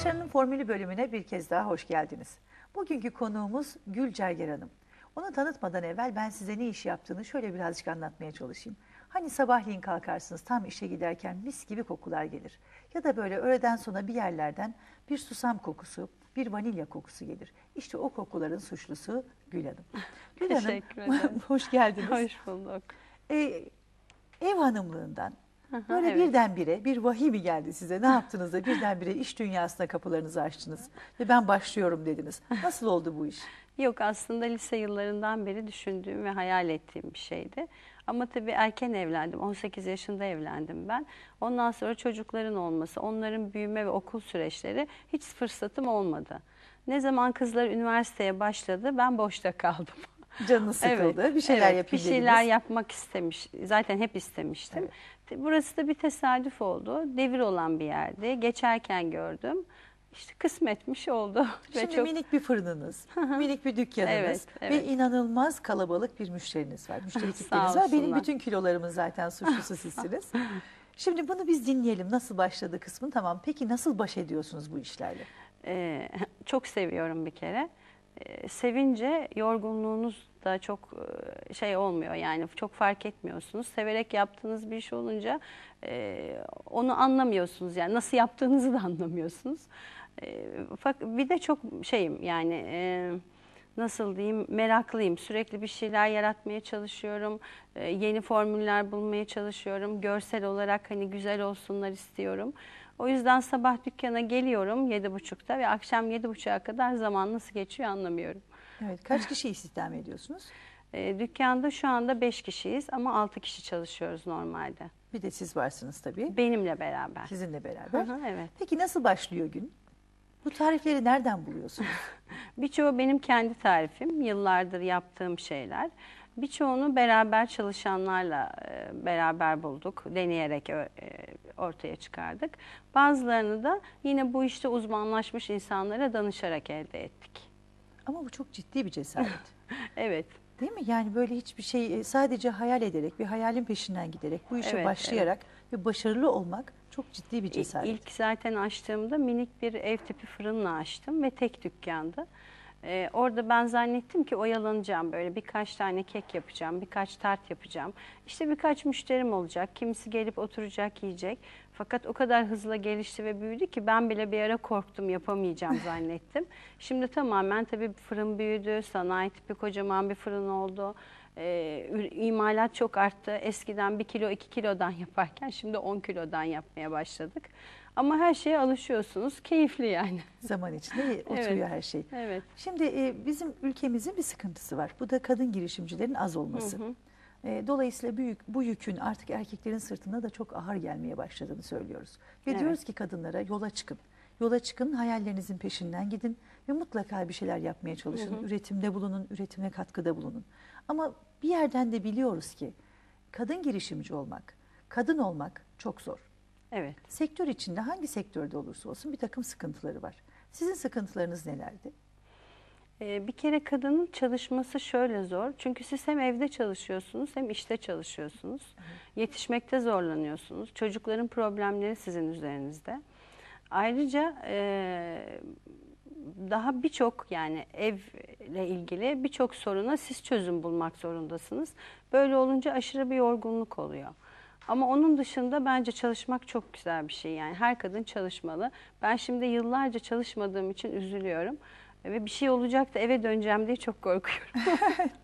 Başarının Formülü bölümüne bir kez daha hoş geldiniz. Bugünkü konuğumuz Gül Cerger Hanım. Onu tanıtmadan evvel ben size ne iş yaptığını şöyle birazcık anlatmaya çalışayım. Hani sabahleyin kalkarsınız tam işe giderken mis gibi kokular gelir. Ya da böyle öğleden sonra bir yerlerden bir susam kokusu, bir vanilya kokusu gelir. İşte o kokuların suçlusu Gül Hanım. Gül Teşekkür Hanım ederim. hoş geldiniz. Hoş bulduk. Ee, ev hanımlığından Aha, böyle evet. birdenbire bir vahiy mi geldi size? Ne yaptınız da birdenbire iş dünyasına kapılarınızı açtınız ve ben başlıyorum dediniz. Nasıl oldu bu iş? Yok aslında lise yıllarından beri düşündüğüm ve hayal ettiğim bir şeydi. Ama tabii erken evlendim. 18 yaşında evlendim ben. Ondan sonra çocukların olması, onların büyüme ve okul süreçleri hiç fırsatım olmadı. Ne zaman kızlar üniversiteye başladı ben boşta kaldım. Canınız sıkıldı. bir şeyler evet, yapayım Bir şeyler dediniz. yapmak istemiş. Zaten hep istemiştim. Burası da bir tesadüf oldu. Devir olan bir yerdi. Geçerken gördüm. İşte kısmetmiş oldu. Ve Şimdi çok minik bir fırınınız, minik bir dükkanınız Evet, ve evet. inanılmaz kalabalık bir müşteriniz var. Müşteri kitleniz var. Benim bütün kilolarımın zaten suçlusu sizsiniz. Şimdi bunu biz dinleyelim. Nasıl başladı kısmı tamam. Peki nasıl baş ediyorsunuz bu işlerle? Ee, çok seviyorum bir kere. Ee, sevince yorgunluğunuz da çok e, şey olmuyor yani çok fark etmiyorsunuz. Severek yaptığınız bir iş olunca e, onu anlamıyorsunuz yani nasıl yaptığınızı da anlamıyorsunuz. E, bir de çok şeyim yani e, nasıl diyeyim meraklıyım. Sürekli bir şeyler yaratmaya çalışıyorum. E, yeni formüller bulmaya çalışıyorum. Görsel olarak hani güzel olsunlar istiyorum. O yüzden sabah dükkana geliyorum 7.30'da ve akşam 7.30'a kadar zaman nasıl geçiyor anlamıyorum. Evet, kaç kişi istihdam ediyorsunuz? E, dükkanda şu anda 5 kişiyiz ama 6 kişi çalışıyoruz normalde. Bir de siz varsınız tabii. Benimle beraber. Sizinle beraber. Hı hı, evet. Peki nasıl başlıyor gün? Bu tarifleri nereden buluyorsunuz? Birçoğu benim kendi tarifim, yıllardır yaptığım şeyler. Birçoğunu beraber çalışanlarla e, beraber bulduk, deneyerek e, ortaya çıkardık. Bazılarını da yine bu işte uzmanlaşmış insanlara danışarak elde ettik. Ama bu çok ciddi bir cesaret. Evet, Değil mi? Yani böyle hiçbir şey e, sadece hayal ederek, bir hayalin peşinden giderek, bu işe Evet, başlayarak ve başarılı olmak çok ciddi bir cesaret. İlk zaten açtığımda minik bir ev tipi fırınla açtım ve tek dükkandı. Ee, orada ben zannettim ki oyalanacağım böyle birkaç tane kek yapacağım, birkaç tart yapacağım. İşte birkaç müşterim olacak, kimisi gelip oturacak yiyecek. Fakat o kadar hızla gelişti ve büyüdü ki ben bile bir ara korktum yapamayacağım zannettim. Şimdi tamamen tabii fırın büyüdü, sanayi tipi kocaman bir fırın oldu. Ee, imalat çok arttı. Eskiden 1 kilo 2 kilodan yaparken şimdi 10 kilodan yapmaya başladık. Ama her şeye alışıyorsunuz. Keyifli yani. Zaman içinde oturuyor Evet. her şey. Evet. Şimdi e, bizim ülkemizin bir sıkıntısı var. Bu da kadın girişimcilerin az olması. E, dolayısıyla büyük bu yükün artık erkeklerin sırtına da çok ağır gelmeye başladığını söylüyoruz. Ve Evet. diyoruz ki kadınlara yola çıkın. Yola çıkın, hayallerinizin peşinden gidin ve mutlaka bir şeyler yapmaya çalışın. Üretimde bulunun, üretime katkıda bulunun. Ama bir yerden de biliyoruz ki kadın girişimci olmak, kadın olmak çok zor. Evet. Sektör içinde hangi sektörde olursa olsun bir takım sıkıntıları var. Sizin sıkıntılarınız nelerdi? Ee, bir kere kadının çalışması şöyle zor. Çünkü siz hem evde çalışıyorsunuz hem işte çalışıyorsunuz. Yetişmekte zorlanıyorsunuz. Çocukların problemleri sizin üzerinizde. Ayrıca e, daha birçok yani evle ilgili birçok soruna siz çözüm bulmak zorundasınız. Böyle olunca aşırı bir yorgunluk oluyor. Ama onun dışında bence çalışmak çok güzel bir şey. Yani her kadın çalışmalı. Ben şimdi yıllarca çalışmadığım için üzülüyorum. Ve bir şey olacak da eve döneceğim diye çok korkuyorum.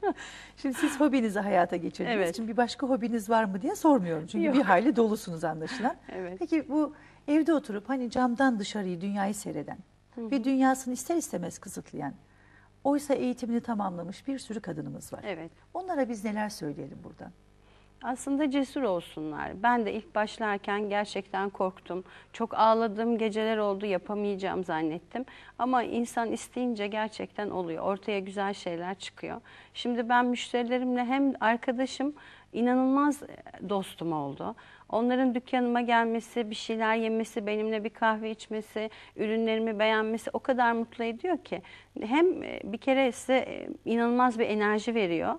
Şimdi siz hobinizi hayata geçirdiniz. Evet. Şimdi bir başka hobiniz var mı diye sormuyorum. Çünkü Yok. bir hayli dolusunuz anlaşılan. Evet. Peki bu evde oturup hani camdan dışarıyı, dünyayı seyreden ve dünyasını ister istemez kısıtlayan, oysa eğitimini tamamlamış bir sürü kadınımız var. Evet. Onlara biz neler söyleyelim buradan? Aslında cesur olsunlar. Ben de ilk başlarken gerçekten korktum. Çok ağladığım geceler oldu, yapamayacağım zannettim. Ama insan isteyince gerçekten oluyor. Ortaya güzel şeyler çıkıyor. Şimdi ben müşterilerimle hem arkadaşım inanılmaz dostum oldu. Onların dükkanıma gelmesi, bir şeyler yemesi, benimle bir kahve içmesi, ürünlerimi beğenmesi o kadar mutlu ediyor ki. Hem e, bir kere size e, inanılmaz bir enerji veriyor.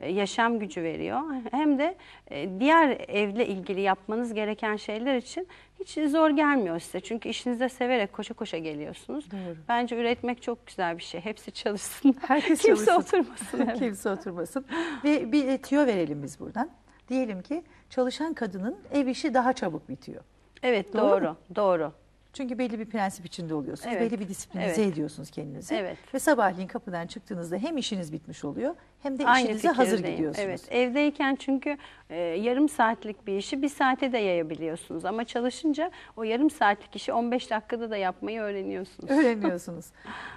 E, yaşam gücü veriyor. Hem de e, diğer evle ilgili yapmanız gereken şeyler için hiç zor gelmiyor size. Çünkü işinize severek koşa koşa geliyorsunuz. Doğru. Bence üretmek çok güzel bir şey. Hepsi çalışsın. Herkes Kimse çalışsın. oturmasın. evet. Kimse oturmasın. Ve bir e, tüyo verelim biz buradan. Diyelim ki çalışan kadının ev işi daha çabuk bitiyor. Evet Doğru doğru. Doğru. Çünkü belli bir prensip içinde oluyorsunuz. Evet. Belli bir disiplinize Evet. ediyorsunuz kendinizi. Evet. Ve sabahleyin kapıdan çıktığınızda hem işiniz bitmiş oluyor hem de Aynı işinize hazır gidiyorsunuz. Evet, evdeyken çünkü e, yarım saatlik bir işi bir saate de yayabiliyorsunuz. Ama çalışınca o yarım saatlik işi 15 dakikada da yapmayı öğreniyorsunuz. Öğreniyorsunuz.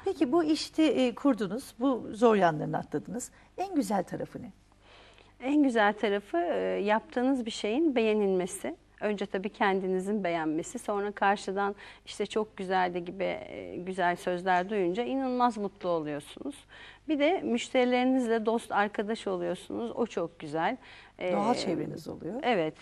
Peki bu işte e, kurdunuz, bu zor yanlarını atladınız. En güzel tarafı ne? En güzel tarafı e, yaptığınız bir şeyin beğenilmesi. Önce tabii kendinizin beğenmesi, sonra karşıdan işte çok güzeldi gibi e, güzel sözler duyunca inanılmaz mutlu oluyorsunuz. Bir de müşterilerinizle dost arkadaş oluyorsunuz. O çok güzel. Doğal Ee, çevreniz oluyor. Evet.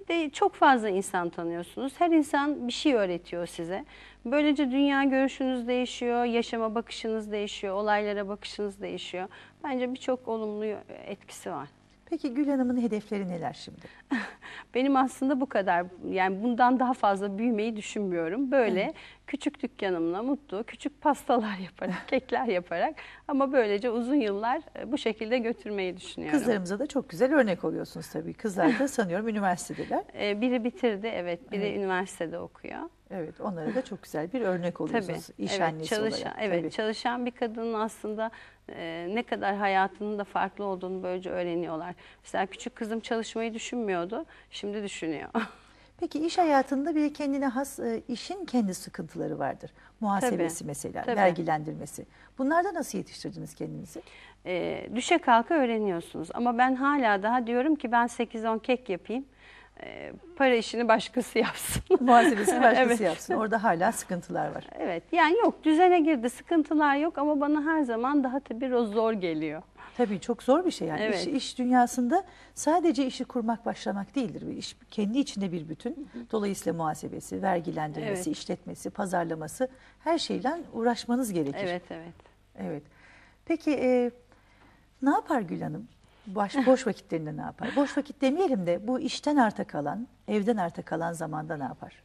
Bir de çok fazla insan tanıyorsunuz. Her insan bir şey öğretiyor size. Böylece dünya görüşünüz değişiyor, yaşama bakışınız değişiyor, olaylara bakışınız değişiyor. Bence birçok olumlu etkisi var. Peki Gül Hanım'ın hedefleri neler şimdi? Benim aslında bu kadar yani bundan daha fazla büyümeyi düşünmüyorum. Böyle küçük dükkanımla mutlu, küçük pastalar yaparak, kekler yaparak ama böylece uzun yıllar e, bu şekilde götürmeyi düşünüyorum. Kızlarımıza da çok güzel örnek oluyorsunuz tabii. Kızlar da sanıyorum üniversitedeler. Ee, Biri bitirdi evet, biri Evet. üniversitede okuyor. Evet, onlara da çok güzel bir örnek Tabii. oluyorsunuz iş evet, annesi çalışan, olarak. Evet, Tabii. çalışan bir kadının aslında e, ne kadar hayatının da farklı olduğunu böylece öğreniyorlar. Mesela küçük kızım çalışmayı düşünmüyordu, şimdi düşünüyor. Peki iş hayatında bir kendine has e, işin kendi sıkıntıları vardır. Muhasebesi Tabii, mesela, tabii. vergilendirmesi. Bunlarda nasıl yetiştirdiniz kendinizi? e, düşe kalka öğreniyorsunuz. Ama ben hala daha diyorum ki ben 8-10 kek yapayım, e, para işini başkası yapsın. Muhasebesini başkası Evet. yapsın. Orada hala sıkıntılar var. Evet, yani yok düzene girdi, sıkıntılar yok ama bana her zaman daha tabii o zor geliyor. Tabii çok zor bir şey yani. Evet. İş, iş dünyasında sadece işi kurmak, başlamak değildir. Bir iş kendi içinde bir bütün. Dolayısıyla muhasebesi, vergilendirmesi, Evet. işletmesi, pazarlaması her şeyle uğraşmanız gerekir. Evet, evet. Evet. Peki e, ne yapar Gül Hanım? Baş, boş vakitlerinde ne yapar? Boş vakit demeyelim de bu işten arta kalan, evden arta kalan zamanda ne yapar?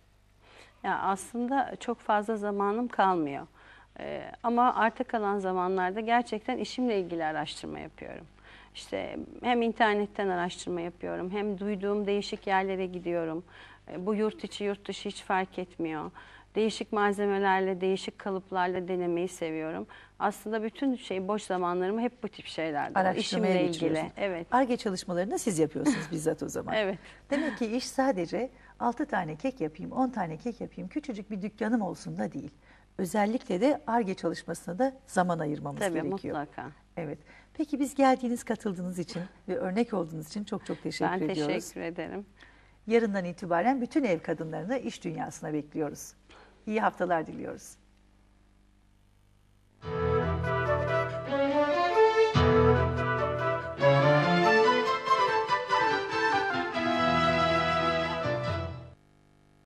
Ya aslında çok fazla zamanım kalmıyor. Ee, ama arta kalan zamanlarda gerçekten işimle ilgili araştırma yapıyorum. İşte hem internetten araştırma yapıyorum, hem duyduğum değişik yerlere gidiyorum. Ee, bu yurt içi yurt dışı hiç fark etmiyor. Değişik malzemelerle, değişik kalıplarla denemeyi seviyorum. Aslında bütün şey boş zamanlarımı hep bu tip şeylerde. Araştırmaya işimle ilgili. Evet. Arge çalışmalarını siz yapıyorsunuz bizzat o zaman. Evet. Demek ki iş sadece 6 tane kek yapayım, 10 tane kek yapayım, küçücük bir dükkanım olsun da değil. Özellikle de ARGE çalışmasına da zaman ayırmamız Tabii gerekiyor. mutlaka. Evet. Peki biz geldiğiniz, katıldığınız için ve örnek olduğunuz için çok çok teşekkür Ben ediyoruz. teşekkür ederim. Yarından itibaren bütün ev kadınlarını iş dünyasına bekliyoruz. İyi haftalar diliyoruz.